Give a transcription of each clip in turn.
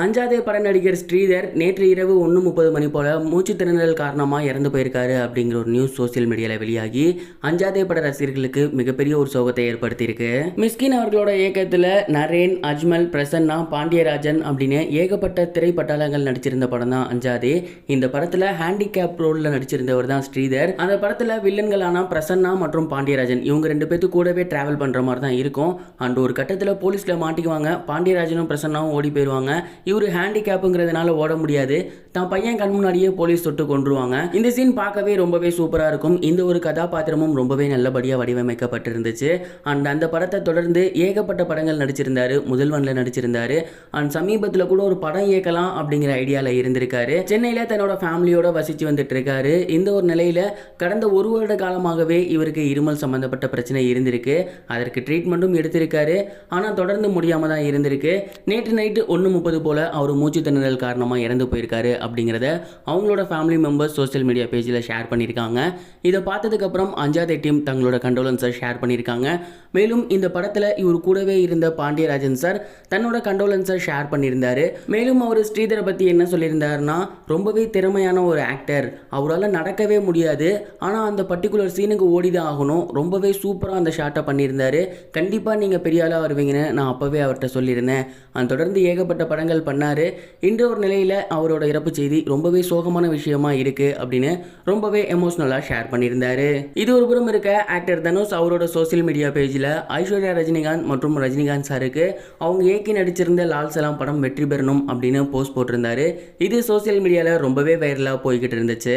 அஞ்சாதே பட நடிகர் ஸ்ரீதர் நேற்று இரவு ஒன்று முப்பது மணி போல மூச்சு காரணமாக இறந்து போயிருக்காரு அப்படிங்கிற ஒரு நியூஸ் சோசியல் மீடியாவில் வெளியாகி அஞ்சாதே பட ரசிகர்களுக்கு மிகப்பெரிய ஒரு சோகத்தை ஏற்படுத்தியிருக்கு. மிஸ்கின் அவர்களோட இயக்கத்தில் நரேன் அஜ்மல் பிரசன்னா பாண்டியராஜன் அப்படின்னு ஏகப்பட்ட திரைப்பட்டாளங்கள் நடிச்சிருந்த படம் தான் அஞ்சாதே. இந்த படத்தில் ஹேண்டிகேப் ரோலில் நடிச்சிருந்தவர் தான் ஸ்ரீதர். அந்த படத்தில் வில்லன்களான பிரசன்னா மற்றும் பாண்டியராஜன் இவங்க ரெண்டு பேர்த்து கூடவே டிராவல் பண்ணுற மாதிரி தான் இருக்கும். அண்ட் ஒரு கட்டத்தில் போலீஸில் மாட்டிக்குவாங்க. பாண்டியராஜனும் பிரசன்னாவும் ஓடி போயிடுவாங்க இவர் ஹேண்டிகேப்புங்கிறதுனால ஓட முடியாது. தான் பையன் கண் முன்னாடியே போலீஸ் தொட்டு கொண்டுருவாங்க இந்த சீன் பார்க்கவே ரொம்பவே சூப்பராக இருக்கும். இந்த ஒரு கதாபாத்திரமும் ரொம்பவே நல்லபடியாக வடிவமைக்கப்பட்டிருந்துச்சு. அண்ட் அந்த படத்தை தொடர்ந்து ஏகப்பட்ட படங்கள் நடிச்சிருந்தாரு. முதல்வனில் நடிச்சிருந்தாரு. அண்ட் சமீபத்தில் கூட ஒரு படம் இயக்கலாம் அப்படிங்கிற ஐடியாவில் இருந்திருக்காரு. சென்னையில் தன்னோட ஃபேமிலியோட வசித்து வந்துட்டு இருக்காரு இந்த ஒரு நிலையில் கடந்த ஒரு வருட காலமாகவே இவருக்கு இருமல் சம்பந்தப்பட்ட பிரச்சனை இருந்திருக்கு. அதற்கு ட்ரீட்மெண்ட்டும் எடுத்திருக்காரு. ஆனால் தொடர்ந்து முடியாமல் தான் இருந்திருக்கு. நேற்று நைட்டு ஒன்று முப்பது போல் அவர் மூச்சு திணறல் காரணமாக இறந்து போயிருக்காரு அப்படிங்கிறத அவங்களோட ஃபேமிலி மெம்பர்ஸ் சோஷியல் மீடியா பேஜில் ஷேர் பண்ணியிருக்காங்க. இதை பார்த்ததுக்கப்புறம் அஞ்சாதே டீம் தங்களோட கண்டோலன்ஸை ஷேர் பண்ணியிருக்காங்க. மேலும் இந்த படத்தில் இவர் கூடவே இருந்த பாண்டியராஜன் சார் தன்னோட கண்டோலன்ஸை ஷேர் பண்ணியிருந்தாரு. மேலும் அவர் ஸ்ரீதரை பற்றி என்ன சொல்லியிருந்தாருன்னா ரொம்பவே திறமையான ஒரு ஆக்டர் அவரால் நடக்கவே முடியாது. ஆனால் அந்த பர்டிகுலர் சீனுக்கு ஓடி தான் ஆகணும். ரொம்பவே சூப்பராக அந்த ஷாட்டை பண்ணியிருந்தாரு. கண்டிப்பாக நீங்கள் பெரிய ஆளாக வருவீங்கன்னு நான் அப்போவே அவர்கிட்ட சொல்லியிருந்தேன். அது தொடர்ந்து ஏகப்பட்ட படங்கள் பண்ணார். இன்று ஒரு நிலையில் அவரோட இறப்பு செய்தி ரொம்பவே சோகமான விஷயமா இருக்குது அப்படின்னு ரொம்பவே எமோஷ்னலாக ஷேர் பண்ணியிருந்தாரு. இது ஒரு புறம் இருக்க ஆக்டர் தனுஷ் அவரோட சோஷியல் மீடியா பேஜில் ஐஸ்வர்யா ரஜினிகாந்த் மற்றும் ரஜினிகாந்த் சாருக்கு அவங்க ஏக்கி நடிச்சிருந்த லால் சலாம் படம் வெற்றி பெறணும் அப்படின்னு போஸ்ட் போட்டிருந்தாரு. இது சோஷியல் மீடியாவில் ரொம்பவே வைரலாக போய்கிட்டு இருந்துச்சு.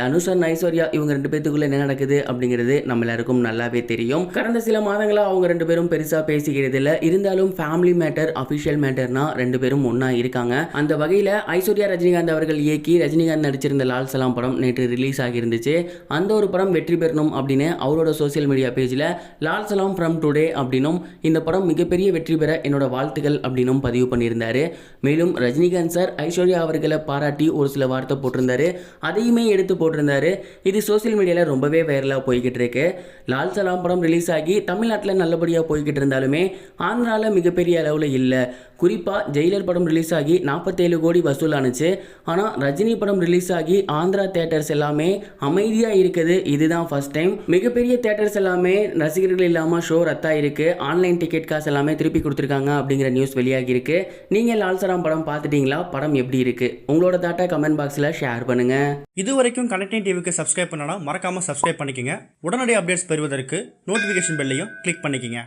தனுஷ் அண்ட் ஐஸ்வர்யா இவங்க ரெண்டு பேத்துக்குள்ள என்ன நடக்குது அப்படிங்கிறது நம்ம எல்லாருக்கும் நல்லாவே தெரியும். கடந்த சில மாதங்களாக அவங்க ரெண்டு பேரும் பெருசாக பேசிக்கிறது இல்லை இருந்தாலும் ஃபேமிலி மேட்டர் அஃபிஷியல் மேட்டர்னா ரெண்டு பேரும் ஒன்றா இருக்காங்க. அந்த வகையில் ஐஸ்வர்யா ரஜினிகாந்த் அவர்கள் இயக்கி ரஜினிகாந்த் நடிச்சிருந்த லால் சலாம் படம் நேற்று ரிலீஸ் ஆகியிருந்துச்சு. அந்த ஒரு படம் வெற்றி பெறணும் அப்படின்னு அவரோட சோஷியல் மீடியா பேஜில் லால் சலாம் ஃப்ரம் டுடே அப்படின்னும் இந்த படம் மிகப்பெரிய வெற்றி பெற என்னோட வாழ்த்துக்கள் அப்படின்னும் பதிவு பண்ணியிருந்தாரு. மேலும் ரஜினிகாந்த் சார் ஐஸ்வர்யா அவர்களை பாராட்டி ஒரு சில வார்த்தை போட்டிருந்தாரு. அதையுமே எடுத்து போட்டிருந்தாரு. இது சோசியல் மீடியாவில் ரொம்பவே வைரலாக போய்கிட்டு இருக்கு. லால் சலாம் படம் ரிலீஸ் ஆகி தமிழ்நாட்டில் நல்லபடியாக போய்கிட்டு இருந்தாலுமே ஆந்திராவில் மிகப்பெரிய அளவில் இல்லை. குறிப்பாக ஜெயிலர் படம் ரிலீஸ் ரிலீஸ் ஆகி நாற்பத்தேழு கோடி வசூலானுச்சு. ஆனால் ரஜினி படம் ரிலீஸ் ஆகி ஆந்திரா தேட்டர்ஸ் எல்லாமே அமைதியாக இருக்குது. இதுதான் ஃபர்ஸ்ட் டைம் மிகப்பெரிய தேட்டர்ஸ் எல்லாமே ரசிகர்கள் இல்லாமல் ஷோ ரத்தாகிருக்கு ஆன்லைன் டிக்கெட் காசு எல்லாமே திருப்பி கொடுத்துருக்காங்க அப்படிங்கிற நியூஸ் வெளியாகி இருக்கு நீங்கள் லால்சராம் படம் பார்த்துட்டீங்களா? படம் எப்படி இருக்கு? உங்களோட தாட்டா கமெண்ட் பாக்ஸில் ஷேர் பண்ணுங்க. இது வரைக்கும் கனெக்டிங் டிவிக்கு சப்ஸ்கிரைப் பண்ணனா மறக்காம சப்ஸ்கிரைப் பண்ணிக்கங்க. உடனடி அப்டேட்ஸ் பெறுவதற்கு நோட்டிஃபிகேஷன் பெல்லையும் கிளிக் பண்ணிக்கங்க.